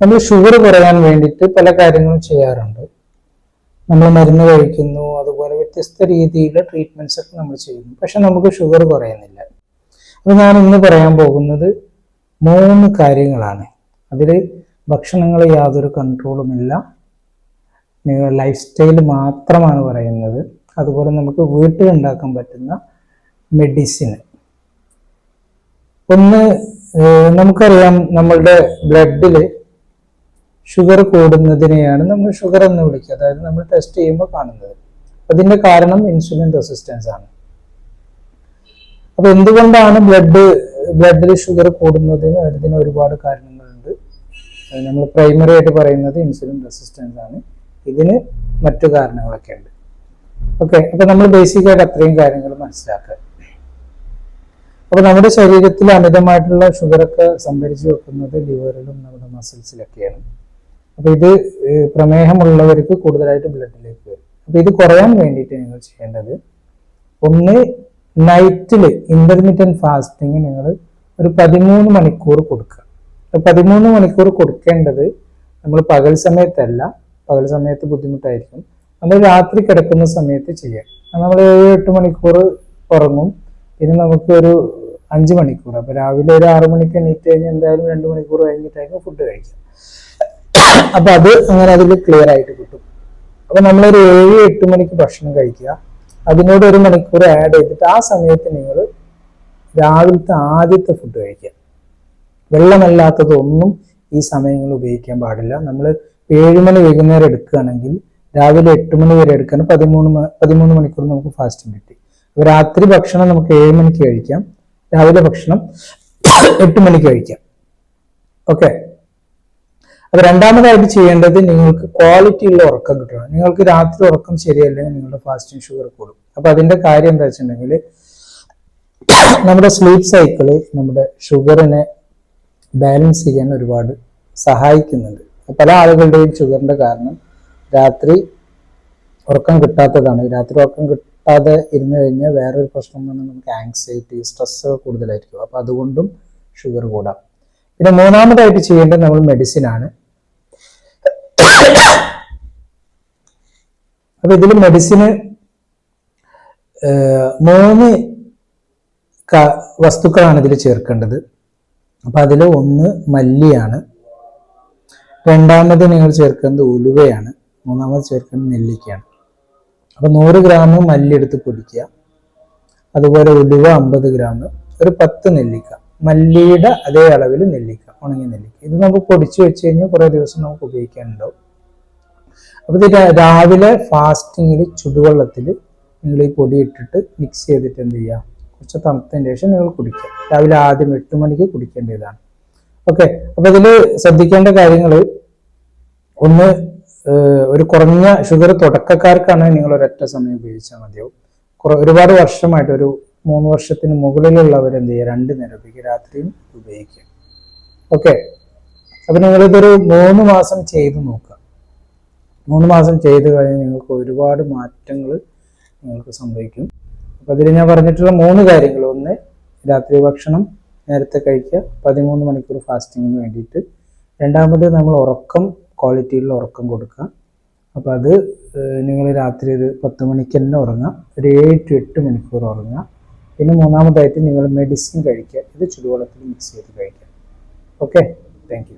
നമ്മൾ ഷുഗർ കുറയാൻ വേണ്ടിയിട്ട് പല കാര്യങ്ങളും ചെയ്യാറുണ്ട്. നമ്മൾ മരുന്ന് കഴിക്കുന്നു അതുപോലെ വ്യത്യസ്ത രീതിയിലുള്ള ട്രീറ്റ്മെന്റ്സ് ഒക്കെ നമ്മൾ ചെയ്യുന്നു. പക്ഷെ നമുക്ക് ഷുഗർ കുറയുന്നില്ല. അപ്പോൾ ഞാൻ ഇന്ന് പറയാൻ പോകുന്നത് മൂന്ന് കാര്യങ്ങളാണ്. അതിൽ ഭക്ഷണങ്ങൾ യാതൊരു കൺട്രോളുമില്ല ലൈഫ് സ്റ്റൈൽ മാത്രമാണ് പറയുന്നത്. അതുപോലെ നമുക്ക് വീട്ടിൽ ഉണ്ടാക്കാൻ പറ്റുന്ന മെഡിസിൻ ഒന്ന് നമുക്കറിയാം നമ്മളുടെ ബ്ലഡിൽ ഷുഗർ കൂടുന്നതിനെയാണ് നമ്മൾ ഷുഗർ എന്ന് വിളിക്കുക. അതായത് നമ്മൾ ടെസ്റ്റ് ചെയ്യുമ്പോൾ കാണുന്നത്. അതിന്റെ കാരണം ഇൻസുലിൻ റെസിസ്റ്റൻസ് ആണ്. അപ്പൊ എന്തുകൊണ്ടാണ് ബ്ലഡ് ബ്ലഡിൽ ഷുഗർ കൂടുന്നതിന് അതിന് ഒരുപാട് കാരണങ്ങളുണ്ട്? നമ്മൾ പ്രൈമറി ആയിട്ട് പറയുന്നത് ഇൻസുലിൻ റെസിസ്റ്റൻസ് ആണ്. ഇതിന് മറ്റു കാരണങ്ങളൊക്കെ ഉണ്ട്. ഓക്കെ അപ്പൊ നമ്മൾ ബേസിക് ആയിട്ട് അത്രയും കാര്യങ്ങൾ മനസ്സിലാക്കുക. അപ്പൊ നമ്മുടെ ശരീരത്തിൽ അമിതമായിട്ടുള്ള ഷുഗറൊക്കെ സംഭരിച്ചു വെക്കുന്നത് ലിവറിലും നമ്മുടെ മസിൽസിലൊക്കെയാണ് അപ്പൊ ഇത് പ്രമേഹമുള്ളവർക്ക് കൂടുതലായിട്ട് ബ്ലഡിലേക്ക് വരും. അപ്പൊ ഇത് കുറയാൻ വേണ്ടിയിട്ട് നിങ്ങൾ ചെയ്യേണ്ടത് ഒന്ന് നൈറ്റിൽ ഇന്റർമീഡിയറ്റ് ഫാസ്റ്റിംഗ് നിങ്ങൾ ഒരു പതിമൂന്ന് മണിക്കൂർ കൊടുക്കുക. പതിമൂന്ന് മണിക്കൂർ കൊടുക്കേണ്ടത് നമ്മൾ പകൽ സമയത്തല്ല പകൽ സമയത്ത് ബുദ്ധിമുട്ടായിരിക്കും. നമ്മൾ രാത്രി കിടക്കുന്ന സമയത്ത് ചെയ്യാം. നമ്മൾ ഏഴ് എട്ട് മണിക്കൂർ ഉറങ്ങും. പിന്നെ നമുക്ക് ഒരു അഞ്ച് മണിക്കൂർ. അപ്പൊ രാവിലെ ഒരു ആറു മണിക്ക് എണീറ്റ് കഴിഞ്ഞാൽ എന്തായാലും രണ്ട് മണിക്കൂർ കഴിഞ്ഞിട്ടായിരിക്കും ഫുഡ് കഴിക്കുക. അപ്പൊ അത് അങ്ങനെ അതിൽ ക്ലിയർ ആയിട്ട് കിട്ടും. അപ്പൊ നമ്മളൊരു ഏഴ് എട്ട് മണിക്ക് ഭക്ഷണം കഴിക്കുക. അതിനോട് ഒരു മണിക്കൂർ ആഡ് ചെയ്തിട്ട് ആ സമയത്ത് നിങ്ങൾ രാവിലത്തെ ആദ്യത്തെ ഫുഡ് കഴിക്കുക. വെള്ളമല്ലാത്തതൊന്നും ഈ സമയങ്ങളിൽ ഉപയോഗിക്കാൻ പാടില്ല. നമ്മൾ ഏഴ് മണി വൈകുന്നേരം എടുക്കുകയാണെങ്കിൽ രാവിലെ എട്ട് മണി വരെ എടുക്കാൻ പതിമൂന്ന് പതിമൂന്ന് മണിക്കൂർ നമുക്ക് ഫാസ്റ്റിംഗ് കിട്ടി. അപ്പൊ രാത്രി ഭക്ഷണം നമുക്ക് ഏഴ് മണിക്ക് കഴിക്കാം. രാവിലെ ഭക്ഷണം എട്ട് മണിക്ക് കഴിക്കാം. ഓക്കെ അപ്പൊ രണ്ടാമതായിട്ട് ചെയ്യേണ്ടത് നിങ്ങൾക്ക് ക്വാളിറ്റി ഉള്ള ഉറക്കം കിട്ടണം. നിങ്ങൾക്ക് രാത്രി ഉറക്കം ശരിയല്ലെങ്കിൽ നിങ്ങളുടെ ഫാസ്റ്റിംഗ് ഷുഗർ കൂടും. അപ്പൊ അതിന്റെ കാര്യം എന്താ വെച്ചിട്ടുണ്ടെങ്കിൽ നമ്മുടെ സ്ലീപ്പ് സൈക്കിൾ നമ്മുടെ ഷുഗറിനെ ബാലൻസ് ചെയ്യാൻ ഒരുപാട് സഹായിക്കുന്നുണ്ട്. പല ആളുകളുടെയും ഷുഗറിന്റെ കാരണം രാത്രി ഉറക്കം കിട്ടാത്തതാണ്. രാത്രി ഉറക്കം കിട്ടാതെ ഇരുന്ന് കഴിഞ്ഞാൽ വേറൊരു പ്രശ്നം എന്ന് നമുക്ക് ആങ്സൈറ്റി സ്ട്രെസ് കൂടുതലായിരിക്കും. അപ്പൊ അതുകൊണ്ടും ഷുഗർ കൂടാം. പിന്നെ മൂന്നാമതായിട്ട് ചെയ്യേണ്ടത് നമ്മൾ മെഡിസിൻ ആണ്. അപ്പൊ ഇതിൽ മെഡിസിന് മൂന്ന് വസ്തുക്കളാണ് ഇതിൽ ചേർക്കേണ്ടത്. അപ്പൊ അതിൽ ഒന്ന് മല്ലിയാണ്. രണ്ടാമത് നിങ്ങൾ ചേർക്കുന്നത് ഉലുവയാണ്. മൂന്നാമത് ചേർക്കുന്നത് നെല്ലിക്കയാണ്. അപ്പൊ നൂറ് ഗ്രാം മല്ലി എടുത്ത് പൊടിക്കുക. അതുപോലെ ഉലുവ അമ്പത് ഗ്രാം ഒരു പത്ത് നെല്ലിക്ക. മല്ലിയുടെ അതേ അളവിൽ നെല്ലിക്ക ഉണങ്ങിയ നെല്ലിക്ക. ഇത് നമുക്ക് പൊടിച്ചു വെച്ച് കഴിഞ്ഞാൽ കുറേ ദിവസം നമുക്ക് ഉപയോഗിക്കാനുണ്ടാവും. അപ്പൊ ഇത് രാവിലെ ഫാസ്റ്റിങ്ങിൽ ചുടുവെള്ളത്തിൽ നിങ്ങൾ ഈ പൊടി ഇട്ടിട്ട് മിക്സ് ചെയ്തിട്ട് എന്ത് ചെയ്യുക? കുറച്ച് തണുത്തതിന് ശേഷം നിങ്ങൾ കുടിക്കുക. രാവിലെ ആദ്യം എട്ട് മണിക്ക് കുടിക്കേണ്ടതാണ്. ഓക്കെ അപ്പൊ ഇതിൽ ശ്രദ്ധിക്കേണ്ട കാര്യങ്ങൾ ഒന്ന് ഒരു കുറഞ്ഞ ഷുഗർ തുടക്കക്കാർക്കാണ് നിങ്ങൾ ഒരൊറ്റ സമയം ഉപയോഗിച്ചാൽ മതിയാവും. ഒരുപാട് വർഷമായിട്ട് ഒരു മൂന്ന് വർഷത്തിന് മുകളിലുള്ളവർ എന്ത് ചെയ്യുക? രണ്ട് നേരം ഉപയോഗിക്കുക രാത്രിയും ഉപയോഗിക്കുക. ഓക്കെ അപ്പൊ നിങ്ങളിതൊരു മൂന്ന് മാസം ചെയ്ത് നോക്കുക. മൂന്ന് മാസം ചെയ്ത് കഴിഞ്ഞാൽ നിങ്ങൾക്ക് ഒരുപാട് മാറ്റങ്ങൾ നിങ്ങൾക്ക് സംഭവിക്കും. അപ്പം അതിൽ ഞാൻ പറഞ്ഞിട്ടുള്ള മൂന്ന് കാര്യങ്ങൾ ഒന്ന് രാത്രി ഭക്ഷണം നേരത്തെ കഴിക്കുക പതിമൂന്ന് മണിക്കൂർ ഫാസ്റ്റിങ്ങിന് വേണ്ടിയിട്ട്. രണ്ടാമത് നമ്മൾ ഉറക്കം ക്വാളിറ്റിയിലുള്ള ഉറക്കം കൊടുക്കുക. അപ്പോൾ അത് നിങ്ങൾ രാത്രി ഒരു പത്ത് മണിക്ക് തന്നെ ഉറങ്ങാം ഒരു ഏഴ് ടു എട്ട് മണിക്കൂർ ഉറങ്ങുക. പിന്നെ മൂന്നാമതായിട്ട് നിങ്ങൾ മെഡിസിൻ കഴിക്കുക. ഇത് ചുടുവെള്ളത്തിൽ മിക്സ് ചെയ്ത് കഴിക്കുക. Okay thank